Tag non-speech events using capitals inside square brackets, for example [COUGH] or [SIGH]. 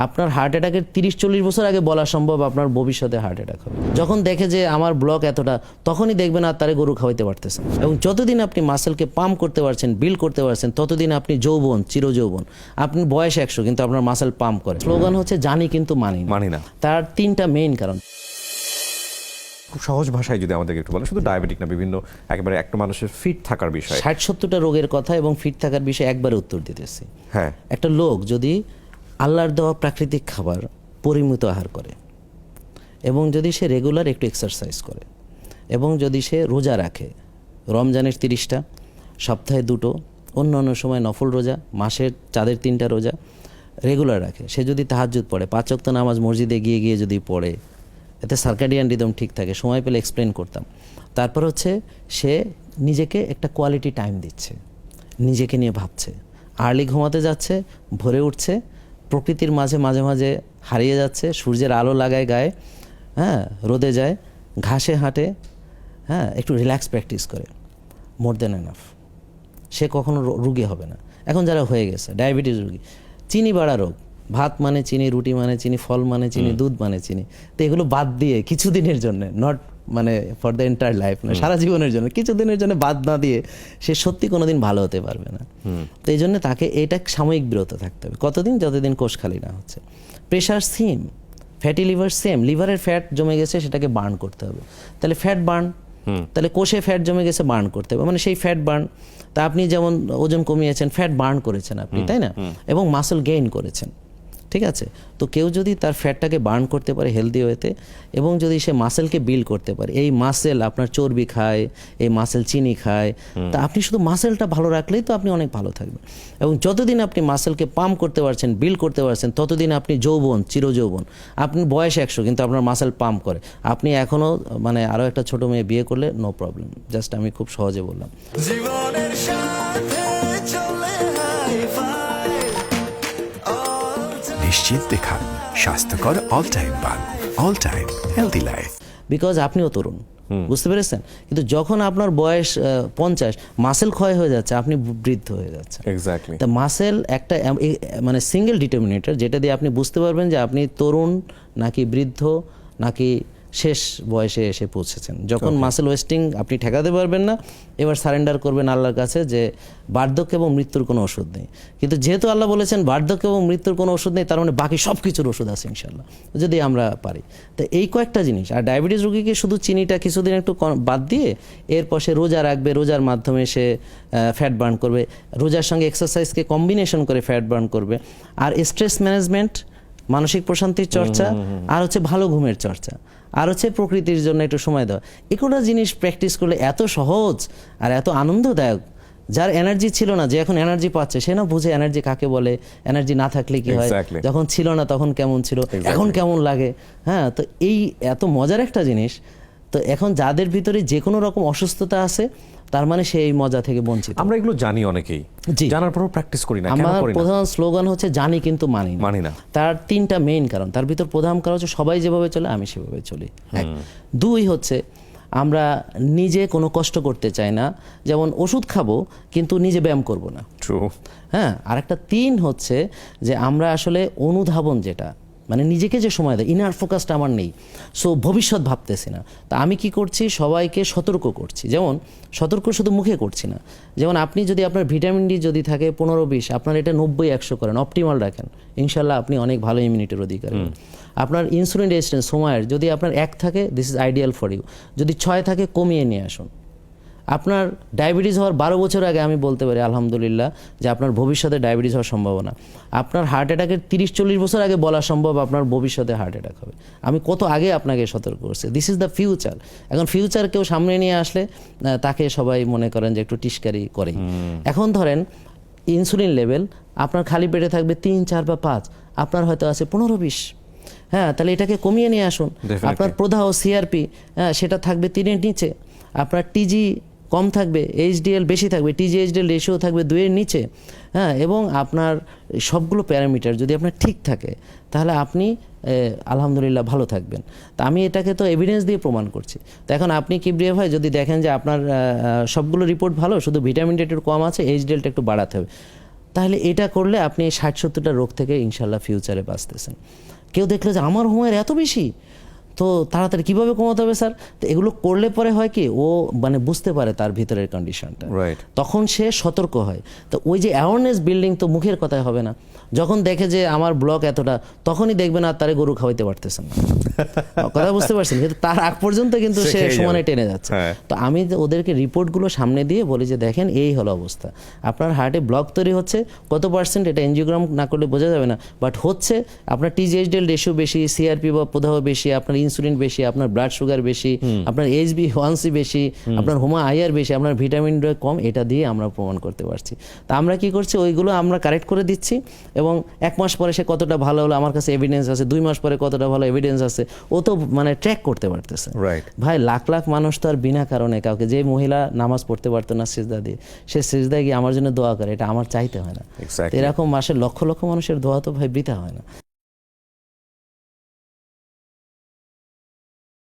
আপনার হার্ট অ্যাটাকের তিরিশ চল্লিশ বছর আগে বলা সম্ভব আপনার ভবিষ্যতে হার্ট অ্যাটাক হবে। যখন দেখে যে আমার ব্লক এতটা তখনই দেখবেন আর তারে গরু খাওয়াইতে পারতেছেন এবং যতদিন আপনি মাসেলকে পাম্প করতে পারছেন বিল করতে পারছেন ততদিন আপনি যৌবন চিরযৌবন। আপনি বয়স একশো কিন্তু আপনার মাসেল পাম্প করে। স্লোগান হচ্ছে জানি কিন্তু মানি মানি না। তার তিনটা মেইন কারণ। খুব সহজ ভাষায় যদি আমাদেরকে একটু বলেন শুধু ডায়াবেটিক না বিভিন্ন একেবারে একটা মানুষের ফিট থাকার বিষয়। ষাট সত্তরটা রোগের কথা এবং ফিট থাকার বিষয়ে একবারে উত্তর দিতেছি। হ্যাঁ। একটা লোক যদি আল্লাহর দেওয়া প্রাকৃতিক খাবার পরিমিত আহার করে এবং যদি সে রেগুলার একটু এক্সারসাইজ করে এবং যদি সে রোজা রাখে, রমজানের তিরিশটা, সপ্তাহে দুটো অন্য অন্য সময় নফল রোজা, মাসের চাঁদের তিনটা রোজা রেগুলার রাখে। সে যদি তাহাজ্জুদ পড়ে, পাঁচ ওয়াক্ত নামাজ মসজিদে গিয়ে গিয়ে যদি পড়ে, এতে সার্কাডিয়ান রিদম ঠিক থাকে, সময় পেলে এক্সপ্লেন করতাম। তারপর হচ্ছে সে নিজেকে একটা কোয়ালিটি টাইম দিচ্ছে, নিজেকে নিয়ে ভাবছে। আর্লি ঘুমাতে যাচ্ছে, ভোরে উঠছে প্রকৃতির মাঝে মাঝে মাঝে হারিয়ে যাচ্ছে সূর্যের আলো লাগায় গায়ে হ্যাঁ রোদে যায় ঘাসে হাঁটে হ্যাঁ একটু রিল্যাক্স প্র্যাকটিস করে মোর দেন এনাফ সে কখনো রুগী হবে না। এখন যারা হয়ে গেছে ডায়াবেটিস রুগী চিনি বাড়া রোগ ভাত মানে চিনি রুটি মানে চিনি ফল মানে চিনি দুধ মানে চিনি তো এগুলো বাদ দিয়ে কিছুদিনের জন্য নট মানে ফর দ্য এন্টায়ার লাইফ না সারা জীবনের জন্য কিছুদিনের জন্য বাদ না দিয়ে সে সত্যি কোনোদিন ভালো হতে পারবে না। তো এই জন্য তাকে এটা সাময়িক বিরত থাকতে হবে। কতদিন? যতদিন কোষ খালি না হচ্ছে। Pressure same fatty liver same লিভারের ফ্যাট জমে গেছে সেটাকে বার্ন করতে হবে। তাহলে ফ্যাট বার্ন তাহলে কোষে ফ্যাট জমে গেছে বার্ন করতে হবে। মানে সেই ফ্যাট বার্ন তা আপনি যেমন ওজন কমিয়েছেন ফ্যাট বার্ন করেছেন আপনি তাই না? এবং মাসল গেইন করেছেন। ঠিক আছে? তো কেউ যদি তার ফ্যাটটাকে বার্ন করতে পারে হেলদি ওয়েতে এবং যদি সে মাসেলকে বিল করতে পারে এই মাসেল আপনার চর্বি খায় এই মাসেল চিনি খায় তা আপনি শুধু মাসেলটা ভালো রাখলেই তো আপনি অনেক ভালো থাকবেন। এবং যতদিন আপনি মাসেলকে পাম্প করতে পারছেন বিল করতে পারছেন ততদিন আপনি যৌবন চিরযৌবন। আপনি বয়স একশো কিন্তু আপনার মাসেল পাম্প করে। আপনি এখনও মানে আরও একটা ছোট মেয়ে বিয়ে করলে নো প্রবলেম জাস্ট আমি খুব সহজে বললাম। জীবনের সাথে চলে হাই ফাই দেখান স্বাস্থ্যকর all time bun all time healthy life because আপনিও তরুণ বুঝতে পেরেছেন? কিন্তু যখন আপনার বয়স পঞ্চাশ মাসেল ক্ষয় হয়ে যাচ্ছে আপনি বৃদ্ধ হয়ে যাচ্ছেন। এক্স্যাক্টলি তা মাসেল একটা মানে সিঙ্গেল ডিটারমিনেটর যেটা দিয়ে আপনি বুঝতে পারবেন যে আপনি তরুণ নাকি বৃদ্ধ নাকি শেষ বয়সে এসে পৌঁছেছেন। যখন মাসেল ওয়েস্টিং আপনি ঠেকাতে পারবেন না এবার সারেন্ডার করবেন আল্লাহর কাছে যে বার্ধক্য এবং মৃত্যুর কোনো ওষুধ নেই। কিন্তু যেহেতু আল্লাহ বলেছেন বার্ধক্য এবং মৃত্যুর কোনো ওষুধ নেই তার মানে বাকি সব কিছুর ওষুধ আছে ইনশাল্লাহ যদি আমরা পারি। তো এই কয়েকটা জিনিস আর ডায়াবেটিস রোগীকে শুধু চিনিটা কিছুদিন একটু বাদ দিয়ে এরপর সে রোজা রাখবে রোজার মাধ্যমে সে ফ্যাট বার্ন করবে রোজার সঙ্গে এক্সারসাইজকে কম্বিনেশন করে ফ্যাট বার্ন করবে। আর স্ট্রেস ম্যানেজমেন্ট মানসিক প্রশান্তির চর্চা আর হচ্ছে ভালো ঘুমের চর্চা। আর হচ্ছে প্রকৃতির জন্য একটু সময় দেওয়া। এগুলো জিনিস প্র্যাকটিস করলে এত সহজ আর এত আনন্দদায়ক যার এনার্জি ছিল না যে এখন এনার্জি পাচ্ছে সে না বুঝে এনার্জি কাকে বলে এনার্জি না থাকলে কি হয়? যখন ছিল না তখন কেমন ছিল? এখন কেমন লাগে? হ্যাঁ তো এই এত মজার একটা জিনিস তো এখন যাদের ভিতরে যে কোনো রকম অসুস্থতা আছে তার মানে সে এই মজা থেকে বঞ্চিত। আমরা এগুলো জানি অনেকেই। জি। জানার পরও প্র্যাকটিস করি না আমার প্রধান স্লোগান হচ্ছে জানি কিন্তু মানি না। মানি না। তার তিনটা মেইন কারণ। তার ভিতর প্রধান কারণ হচ্ছে সবাই যেভাবে চলে আমি সেভাবে চলি। দুই হচ্ছে আমরা নিজে কোনো কষ্ট করতে চাই না। যেমন ওষুধ খাব কিন্তু নিজে ব্যায়াম করব না। ট্রু হ্যাঁ আর একটা তিন হচ্ছে যে আমরা আসলে অনুধাবন যেটা মানে নিজেকে যে সময় দেয় ইনার ফোকাসটা আমার নেই। সো ভবিষ্যৎ ভাবতেছি না। তা আমি কি করছি? সবাইকে সতর্ক করছি। যেমন সতর্ক শুধু মুখে করছি না। যেমন আপনি যদি আপনার ভিটামিন ডি যদি থাকে পনেরো বিশ আপনার এটা নব্বই একশো করেন। অপটিমাল রাখেন। ইনশাল্লাহ আপনি অনেক ভালো ইমিউনিটির অধিকারী। আপনার ইনসুলিন রেজিস্ট্যান্স সময়ের যদি আপনার এক থাকে this is ideal for you যদি ছয় থাকে কমিয়ে নিয়ে আসুন। আপনার ডায়াবেটিস হওয়ার বারো বছর আগে আমি বলতে পারি আলহামদুলিল্লাহ যে আপনার ভবিষ্যতে ডায়াবেটিস হওয়ার সম্ভাবনা। আপনার হার্ট অ্যাটাকের তিরিশ চল্লিশ বছর আগে বলা সম্ভব আপনার ভবিষ্যতে হার্ট অ্যাটাক হবে। আমি কত আগে আপনাকে সতর্ক করছি। দিস ইজ দ্য ফিউচার এখন ফিউচার কেউ সামনে নিয়ে আসলে তাকে সবাই মনে করেন যে একটু টিস্কারি করে এখন ধরেন ইনসুলিন লেভেল আপনার খালি পেটে থাকবে তিন চার বা পাঁচ আপনার হয়তো আছে পনেরো বিশ। হ্যাঁ তাহলে এটাকে কমিয়ে নিয়ে আসুন. আপনার প্রদাহ সিআরপি হ্যাঁ সেটা থাকবে তিনের নিচে। আপনার টিজি কম থাকবে এইচডিএল বেশি থাকবে টিজি এইচডিএল রেশিও থাকবে দুইয়ের নিচে হ্যাঁ এবং আপনার সবগুলো প্যারামিটার যদি আপনার ঠিক থাকে, তাহলে আপনি আলহামদুলিল্লাহ ভালো থাকবেন। তা আমি এটাকে তো এভিডেন্স দিয়ে প্রমাণ করছি। তো এখন আপনি কিবরিয়া ভাই, যদি দেখেন যে আপনার সবগুলো রিপোর্ট ভালো, শুধু ভিটামিন ডি একটু কম আছে এইচডিএলটা একটু বাড়াতে হবে, তাহলে এটা করলে আপনি ষাট সত্তরটা রোগ থেকে ইনশাল্লাহ ফিউচারে বাঁচতেছেন। কেউ দেখল যে আমার হোমের এত বেশি? তো তাড়াতাড়ি কীভাবে কমাতে হবে স্যার? তো এগুলো করলে পরে হয় কি ও মানে বুঝতে পারে তার ভিতরের কন্ডিশনটা. তখন সে সতর্ক হয়। তো ওই যে অ্যাওয়ারনেস বিল্ডিং তো মুখের কথায় হবে না। যখন দেখে যে আমার ব্লক এতটা তখনই দেখবেন আর তারে গরু খাওয়াইতে পারতেছেন না। [LAUGHS] কথা বুঝতে পারছেন? কিন্তু তার আগ পর্যন্ত কিন্তু সে সমানে টেনে যাচ্ছে। হ্যাঁ। তো আমি ওদেরকে রিপোর্টগুলো সামনে দিয়ে বলি যে দেখেন এই হলো অবস্থা। আপনার হার্টে ব্লক তৈরি হচ্ছে কত পার্সেন্ট এটা এনজিওগ্রাম না করলে বোঝা যাবে না। বাট হচ্ছে আপনার টিজিএইচডিএল রেশিও বেশি সিআরপি বা প্রদাহ বেশি আপনার ইনসুলিন বেশি আপনার ব্লাড সুগার বেশি আপনার এইচবি ওয়ানসি বেশি আপনার হোমা আইআর বেশি আপনার ভিটামিন ডি কম এটা দিয়ে আমরা প্রমাণ করতে পারছি। তা আমরা কি করছি? ওইগুলো আমরা কারেক্ট করে দিচ্ছি এবং এক মাস পরে সে কতটা ভালো হলো আমার কাছে এভিডেন্স আছে দুই মাস পরে কতটা ভালো এভিডেন্স আছে ও তো মানে ট্র্যাক করতে পারতেছে. ভাই লাখ লাখ মানুষ তো আর বিনা কারণে কাউকে যে মহিলা নামাজ পড়তে পারতো না সিজদা দিয়ে সে সিজদায় গিয়ে আমার জন্য দোয়া করে এটা আমার চাইতে হয় না। এরকম মাসে লক্ষ লক্ষ মানুষের দোয়া তো ভাই বৃথা হয় না।